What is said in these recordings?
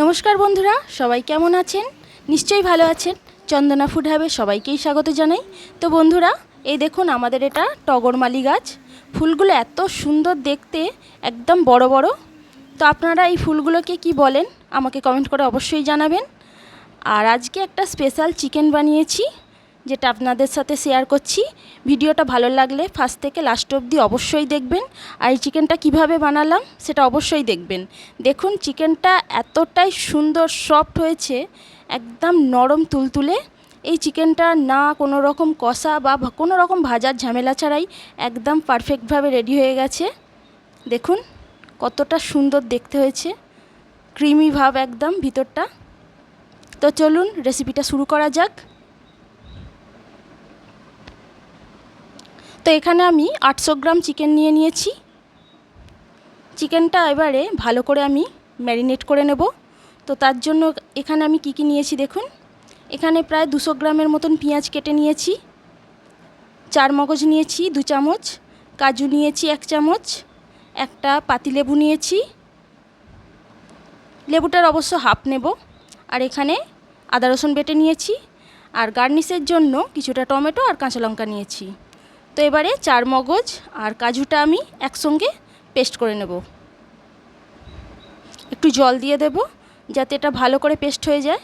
নমস্কার বন্ধুরা, সবাই কেমন আছেন? নিশ্চয়ই ভালো আছেন। চন্দনা ফুড হাবে সবাইকেই স্বাগত জানাই। তো বন্ধুরা, এই দেখুন আমাদের এটা টগরমালি গাছ। ফুলগুলো এত সুন্দর দেখতে, একদম বড় বড়। তো আপনারা এই ফুলগুলোকে কি বলেন, আমাকে কমেন্ট করে অবশ্যই জানাবেন। আর আজকে একটা স্পেশাল চিকেন বানিয়েছি। যেটা আপনাদের সাথে শেয়ার করছি। ভিডিওটা ভালো লাগলে ফার্স্ট থেকে লাস্ট অবধি অবশ্যই দেখবেন। আর এই চিকেনটা কীভাবে বানালাম সেটা অবশ্যই দেখবেন। দেখুন চিকেনটা এতটাই সুন্দর সফট হয়েছে, একদম নরম তুলতুলে। এই চিকেনটা না কোনো রকম কষা বা কোনো রকম ভাজার ঝামেলা ছাড়াই একদম পারফেক্টভাবে রেডি হয়ে গেছে। দেখুন, কতটা সুন্দর দেখতে হয়েছে। ক্রিমি ভাব একদম ভিতরটা। তো চলুন রেসিপিটা শুরু করা যাক। তো এখানে আমি আটশো গ্রাম চিকেন নিয়ে নিয়েছি। চিকেনটা এবারে ভালো করে আমি ম্যারিনেট করে নেব। তো তার জন্য এখানে আমি কি কি নিয়েছি দেখুন। এখানে প্রায় দুশো গ্রামের মতন পেঁয়াজ কেটে নিয়েছি। চার মগজ নিয়েছি, দু চামচ। কাজু নিয়েছি, এক চামচ। একটা পাতিলেবু নিয়েছি। লেবুটার অবশ্য হাফ নেব। আর এখানে আদা রসুন বেটে নিয়েছি। আর গার্নিশের জন্য কিছুটা টমেটো আর কাঁচা লঙ্কা নিয়েছি। তো এবারে চার মগজ আর কাজুটা আমি একসঙ্গে পেস্ট করে নেব। একটু জল দিয়ে দেব যাতে এটা ভালো করে পেস্ট হয়ে যায়।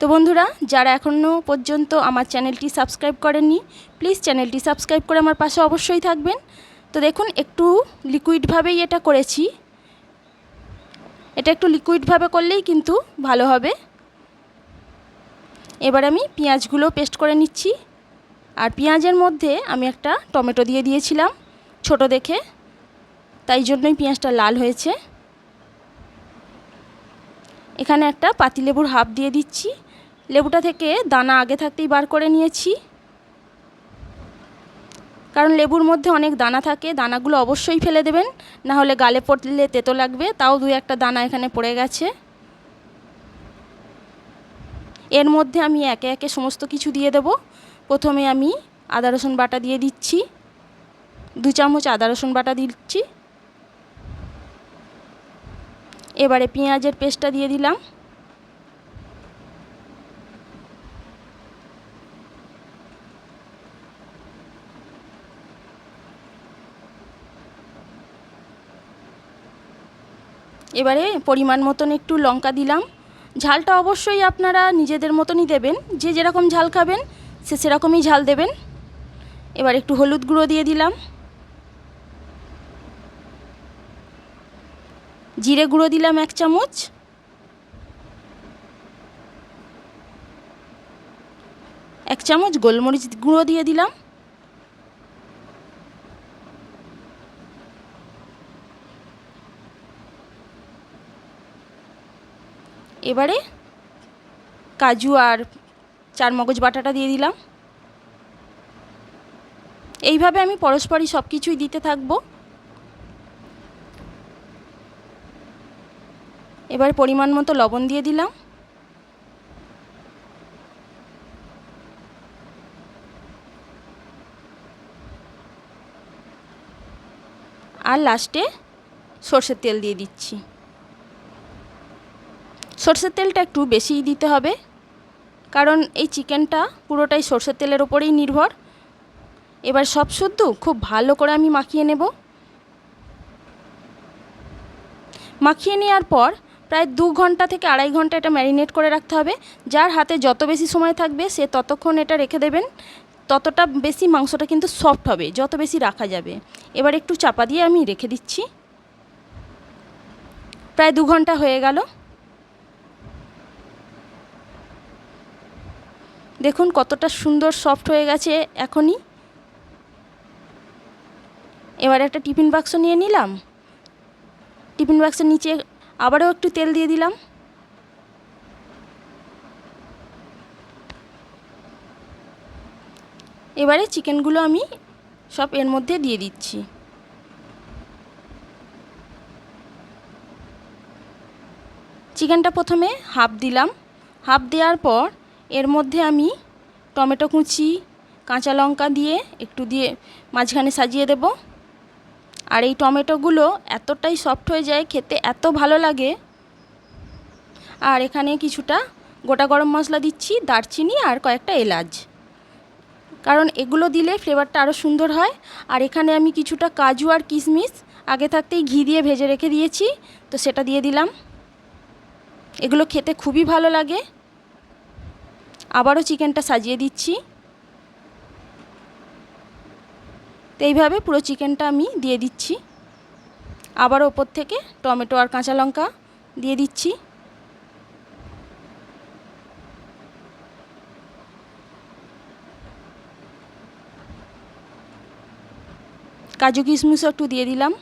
তো বন্ধুরা, যারা এখনও পর্যন্ত আমার চ্যানেলটি সাবস্ক্রাইব করেননি, প্লিজ চ্যানেলটি সাবস্ক্রাইব করে আমার পাশে অবশ্যই থাকবেন। তো দেখুন, একটু লিকুইডভাবেই এটা করেছি। এটা একটু লিকুইডভাবে করলেই কিন্তু ভালো হবে। এবার আমি পেঁয়াজগুলো পেস্ট করে নিচ্ছি। আর পেঁয়াজের মধ্যে আমি একটা টমেটো দিয়ে দিয়েছিলাম, ছোট দেখে। তাই জন্যই পেঁয়াজটা লাল হয়েছে। এখানে একটা পাতিলেবুর হাফ দিয়ে দিচ্ছি। লেবুটা থেকে দানা আগে থাকতেই বার করে নিয়েছি। কারণ লেবুর মধ্যে অনেক দানা থাকে, দানাগুলো অবশ্যই ফেলে দেবেন। না হলে গালে পড়লে তেতো লাগবে, তাও দু একটা দানা এখানে পড়ে গেছে। এর মধ্যে আমি একে একে সমস্ত কিছু দিয়ে দেব। প্রথমে আমি আদা, রসুন বাটা দিয়ে দিচ্ছি। দু চামচ আদা, রসুন বাটা দিচ্ছি। এবারে পেঁয়াজের পেস্টটা দিয়ে দিলাম। এবারে পরিমাণ মতন একটু লঙ্কা দিলাম। ঝালটা অবশ্যই আপনারা নিজেদের মতনই দেবেন। যে যেরকম ঝাল খাবেন, সে সেরকমই ঝাল দেবেন। এবার একটু হলুদ গুঁড়ো দিয়ে দিলাম। জিরে গুঁড়ো দিলাম এক চামচ। এক চামচ গোলমরিচ গুঁড়ো দিয়ে দিলাম। এবারে কাজু আর চার মগজ বাটাটা দিয়ে দিলাম। এইভাবে আমি পরস্পরই সব কিছুই দিতে থাকব। এবার পরিমাণ মতো লবণ দিয়ে দিলাম। আর লাস্টে সর্ষের তেল দিয়ে দিচ্ছি। সর্ষের তেলটা একটু বেশিই দিতে হবে। কারণ এই চিকেনটা পুরোটাই সর্ষের তেলের ওপরেই নির্ভর। এবার সব শুদ্ধ খুব ভালো করে আমি মাখিয়ে নেব। মাখিয়ে নেওয়ার পর প্রায় দু ঘণ্টা থেকে আড়াই ঘণ্টা এটা ম্যারিনেট করে রাখতে হবে। যার হাতে যত বেশি সময় থাকবে সে ততক্ষণ এটা রেখে দেবেন। ততটা বেশি মাংসটা কিন্তু সফট হবে, যত বেশি রাখা যাবে। এবার একটু চাপা দিয়ে আমি রেখে দিচ্ছি। প্রায় দু ঘণ্টা হয়ে গেল। দেখুন কতটা সুন্দর সফট হয়ে গেছে এখনই। এবার একটা টিফিন বাক্স নিয়ে নিলাম। টিফিন বাক্সের নিচে আবারও একটু তেল দিয়ে দিলাম। এবারে চিকেনগুলো আমি সব এর মধ্যে দিয়ে দিচ্ছি। চিকেনটা প্রথমে হাফ দিলাম। হাফ দেওয়ার পর এর মধ্যে আমি টমেটো কুচি, কাঁচা লঙ্কা দিয়ে একটু দিয়ে মাঝখানে সাজিয়ে দেব। আর এই টমেটোগুলো এতটাই সফট হয়ে যায়, খেতে এত ভালো লাগে। আর এখানে কিছুটা গোটা গরম মশলা দিচ্ছি, দারচিনি আর কয়েকটা এলাচ। কারণ এগুলো দিলে ফ্লেভারটা আরও সুন্দর হয়। আর এখানে আমি কিছুটা কাজু আর কিশমিশ আগে থাকতেই ঘি দিয়ে ভেজে রেখে দিয়েছি, তো সেটা দিয়ে দিলাম। এগুলো খেতে খুবই ভালো লাগে। আবারও চিকেনটা সাজিয়ে দিচ্ছি। তো এইভাবে পুরো চিকেনটা আমি দিয়ে দিচ্ছি। আবার ওপর থেকে টমেটো আর কাঁচা লঙ্কা দিয়ে দিচ্ছি। কাজু কিশমিশও একটু দিয়ে দিলাম।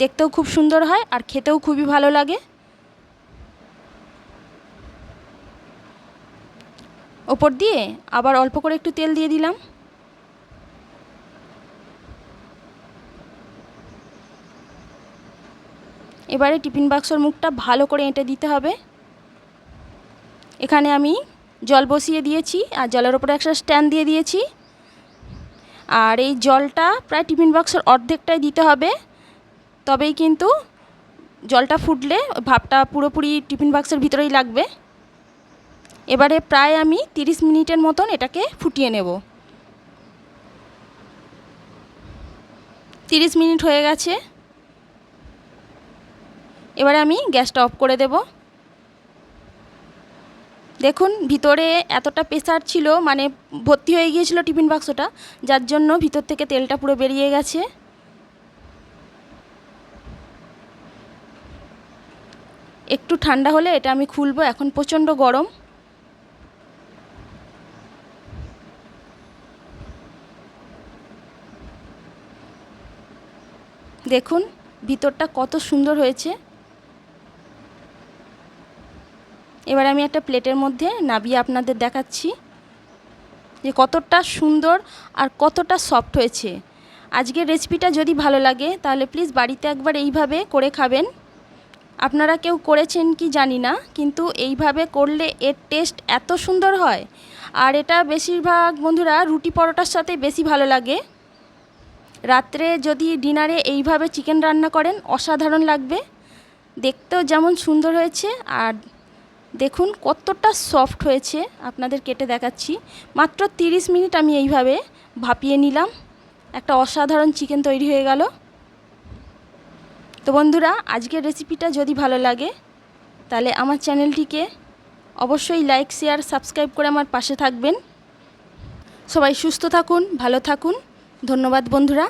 দেখতেও খুব সুন্দর হয় আর খেতেও খুবই ভালো লাগে। ওপর দিয়ে আবার অল্প করে একটু তেল দিয়ে দিলাম। এবারে টিফিন বাক্সর মুখটা ভালো করে এঁটে দিতে হবে। এখানে আমি জল বসিয়ে দিয়েছি আর জলের ওপরে একটা স্ট্যান্ড দিয়ে দিয়েছি। আর এই জলটা প্রায় টিফিন বাক্সের অর্ধেকটাই দিতে হবে। তবেই কিন্তু জলটা ফুটলে ভাপটা পুরোপুরি টিফিন বাক্সের ভিতরেই লাগবে। এবারে প্রায় আমি 30 মিনিটের মতন এটাকে ফুটিয়ে নেব। 30 মিনিট হয়ে গেছে। এবারে আমি গ্যাসটা অফ করে দেব। দেখুন, ভিতরে এতটা প্রেসার ছিল মানে ভর্তি হয়ে গিয়েছিল টিফিন বাক্সটা, যার জন্য ভিতর থেকে তেলটা পুরো বেরিয়ে গেছে। একটু ঠান্ডা হলে এটা আমি খুলবো, এখন প্রচণ্ড গরম। দেখুন, ভিতরটা কত সুন্দর হয়েছে। এবার আমি একটা প্লেটের মধ্যে নাবিয়ে আপনাদের দেখাচ্ছি যে কতটা সুন্দর আর কতটা সফট হয়েছে। আজকের রেসিপিটা যদি ভালো লাগে, তাহলে প্লিজ বাড়িতে একবার এইভাবে করে খাবেন। আপনারা কেউ করেছেন কি জানি না, কিন্তু এইভাবে করলে এর টেস্ট এত সুন্দর হয়। আর এটা বেশিরভাগ বন্ধুরা রুটি পরোটার সাথে বেশি ভালো লাগে। রাত্রে যদি ডিনারে এইভাবে চিকেন রান্না করেন, অসাধারণ লাগবে। দেখতেও যেমন সুন্দর হয়েছে, আর দেখুন কতটা সফট হয়েছে আপনাদের কেটে দেখাচ্ছি। মাত্র 30 মিনিট আমি এইভাবে ভাপিয়ে নিলাম। একটা অসাধারণ চিকেন তৈরি হয়ে গেল। তো বন্ধুরা, আজকের রেসিপিটা যদি ভালো লাগে, তাহলে আমার চ্যানেলটিকে অবশ্যই লাইক, শেয়ার, সাবস্ক্রাইব করে আমার পাশে থাকবেন। সবাই সুস্থ থাকুন, ভালো থাকুন। ধন্যবাদ বন্ধুরা।